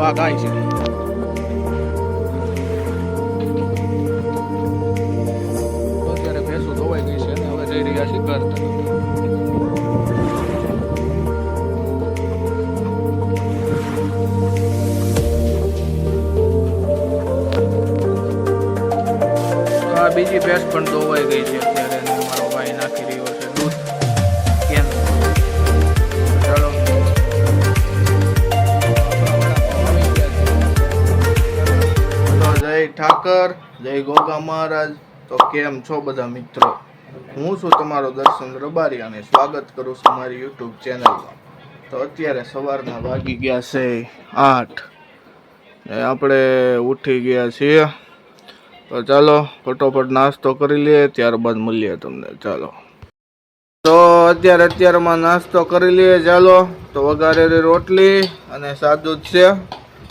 આ ગાય છે અત્યારે ભેંસો ધોવાઈ ગઈ છે રહ્યા છે ઘર બીજી ભેંસ પણ ધોવાઈ ગઈ છે અત્યારે મારો ભાઈ નાખી રહ્યો છે. ઠાકર, જય ગોગા મહારાજ. તો કેમ છો બધા મિત્રો? હું છું તમારો દર્શન રબારી અને સ્વાગત કરું છું મારી યુટ્યુબ ચેનલમાં. તો અત્યારે સવારના વાગી ગયા છે આઠ. આપણે ઉઠી ગયા છીએ. તો ચાલો, ફટોફટ નાસ્તો કરી લઈએ, ત્યારબાદ મળીએ તમને. ચાલો. તો અત્યારે અત્યારમાં નાસ્તો કરી લઈએ, ચાલો. તો વઘારેલી રોટલી અને સાદું જ છે.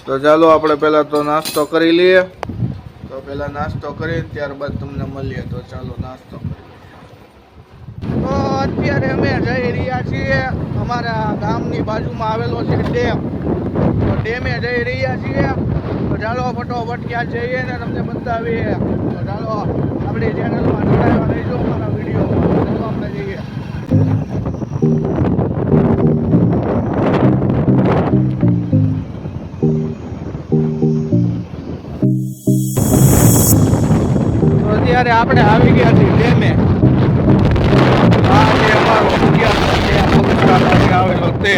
તો ચાલો, આપણે પહેલાં તો નાસ્તો કરી લઈએ. તો પહેલાં નાસ્તો કરી ત્યારબાદ તમને મળીએ. તો ચાલો નાસ્તો કરી તો અત્યારે અમે જઈ રહ્યા છીએ અમારા ગામની બાજુમાં આવેલો છે ડેમ. તો ડેમે જઈ રહ્યા છીએ. તો ચાલો ફટોફટ ક્યાં જઈએ ને તમને બતાવીએ. તો ચાલો આપણી ચેનલમાં જોડાયેલા રહીશું અમારા વિડીયોમાં ચાલો આપણે જઈએ. તો અત્યારે આપણે આવી ગયા છીએ ડેમે. આ જે અમારો આવેલો તે.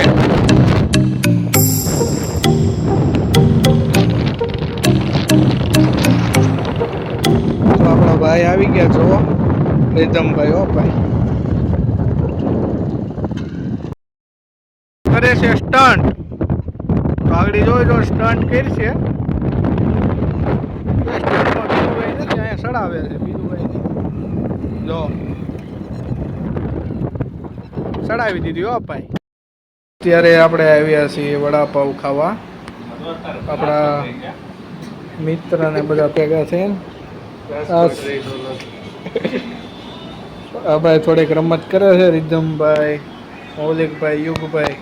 આપણો ભાઈ આવી ગયા છો પ્રીતમભાઈ હો ભાઈ. કરે છે સ્ટન્ટ આગળ જોઈ જો સ્ટન્ટ કરી છે. અહીંયા છે, બીજું જો. ચડાવી દીધી હો ભાઈ. અત્યારે આપણે આવ્યા છીએ વડાપાઉં ખાવા. આપણા મિત્ર ને બધા ભેગા થઈને. ભાઈ થોડીક રમત કરે છે, રિધમભાઈ, મૌલિકભાઈ, યુગભાઈ.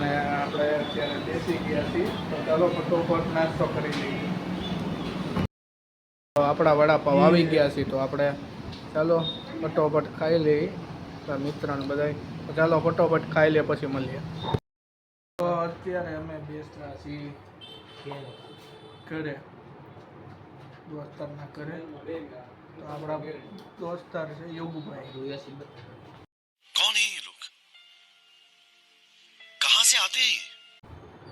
ને આપણે અત્યારે બેસી ગયા છીએ. તો ચાલો, ફટોફટ નાસ્તો કરી લઈએ. આપણા વડાપાવ આવી ગયા છીએ તો આપણે ચાલો ફટોફટ ખાઈ લઈએ આપણા મિત્ર ને બધા તો ચાલો ફટોફટ ખાઈ લે પછી મળીએ તો અત્યારે અમે બેસના છીએ ઘરે દોસ્તારના ઘરે તો આપણા દોસ્તાર છે યોગુભાઈ कौन है ये लोग कहां से आते हैं ये?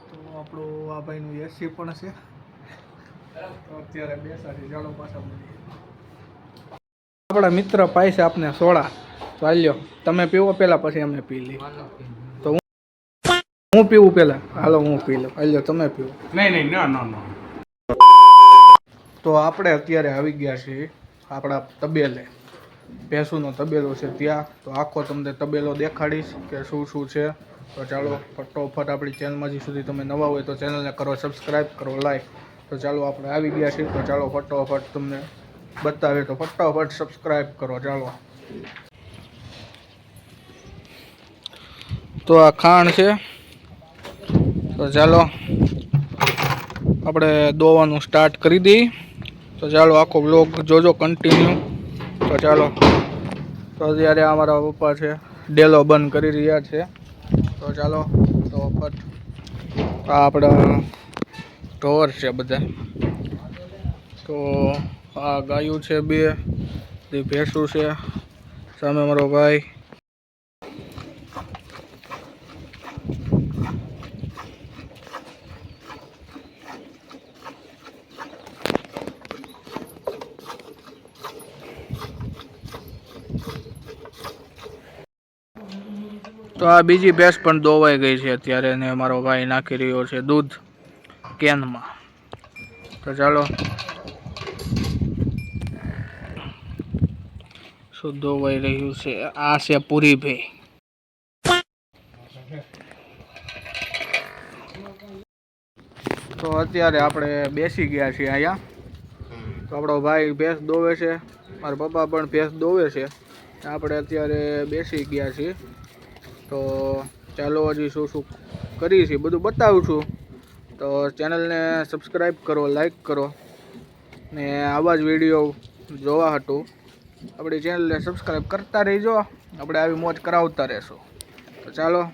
તો આપણું આ ભાઈનું એસી પણ છે તો અત્યારે બેસાડી ચાલો પાછા મળીએ. આપણા મિત્ર પાસે આપને સોડા. ચાલ્યો તમે પીવો પહેલા પછી અમે પી લઈએ. તો હું હું પીવું પહેલા હાલો હું પી લઉં. હાલ્યો તમે પીવો. નહીં નહીં ના ના ના. તો આપણે અત્યારે આવી ગયા છીએ આપણા તબેલે. ભેંસુનો તબેલો છે ત્યાં. તો આખો તમને તબેલો દેખાડીશ કે શું શું છે. તો ચાલો ફટોફટ આપણી ચેનલમાં હજી સુધી તમે નવા હોય તો ચેનલને કરો સબસ્ક્રાઈબ કરો લાઈક તો ચાલો આપણે આવી ગયા છીએ. તો ચાલો ફટોફટ તમને બતાવે તો ફટાફટ સબસ્ક્રાઈબ કરો. ચાલો. તો આ ખાણ છે. તો ચાલો. આપણે દોવાનું સ્ટાર્ટ કરી દઈએ. તો ચાલો આખો બ્લોગ જોજો કન્ટિન્યુ તો ચાલો. તો અત્યારે અમારા પપ્પા છે, ડેલો બંધ કરી રહ્યા છે. તો ચાલો. તો ફટ આપણા ઢોર છે બધા. તો આ ગાયું છે બે તે ભેંસું છે, સામે મારો ભાઈ. તો આ બીજી ભેંસ પણ દોવાઈ ગઈ છે અત્યારે ને મારો ભાઈ નાખી રહ્યો છે દૂધ. કેનમાં. તો ચાલો. શું દોવાઈ રહ્યું છે. આ છે પૂરી ભાઈ તો અત્યારે આપણે બેસી ગયા છીએ અહીંયા. તો આપણો ભાઈ ભેંસ દોવે છે. મારા પપ્પા પણ ભેંસ દોવે છે. આપણે અત્યારે બેસી ગયા છીએ. તો ચાલો હજી શું શું કરીએ છીએ. બધું બતાવું છું. તો ચેનલને સબસ્ક્રાઈબ કરો લાઈક કરો. ને આવા જ વીડિયો જોવા હતું. આપણી ચેનલને સબસ્ક્રાઈબ કરતા રહીજો. આપણે આવી મોજ કરાવતા રહેશું. તો ચાલો.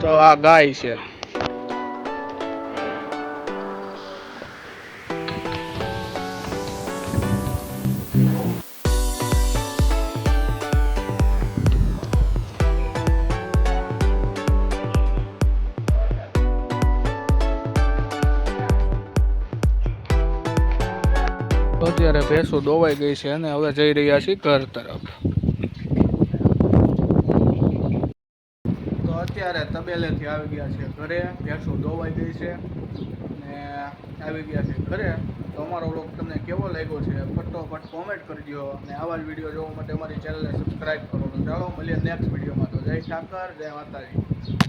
તો આ ગાય છે. ભેંસો દોવાઈ ગઈ છે અને હવે જઈ રહ્યા છીએ ઘર તરફ. તો અત્યારે તબેલેથી આવી ગયા છે ઘરે, ભેંસો દોવાઈ ગઈ છે ને આવી ગયા છે ઘરે. તો અમારો વ્લોગ તમને કેવો લાગ્યો છે ફટોફટ કોમેન્ટ કરજો અને આવા જ વીડિયો જોવા માટે અમારી ચેનલને સબસ્ક્રાઈબ કરો. તો ચાલો, મળીએ નેક્સ્ટ વિડીયોમાં તો જય ઠાકર, જય માતાજી.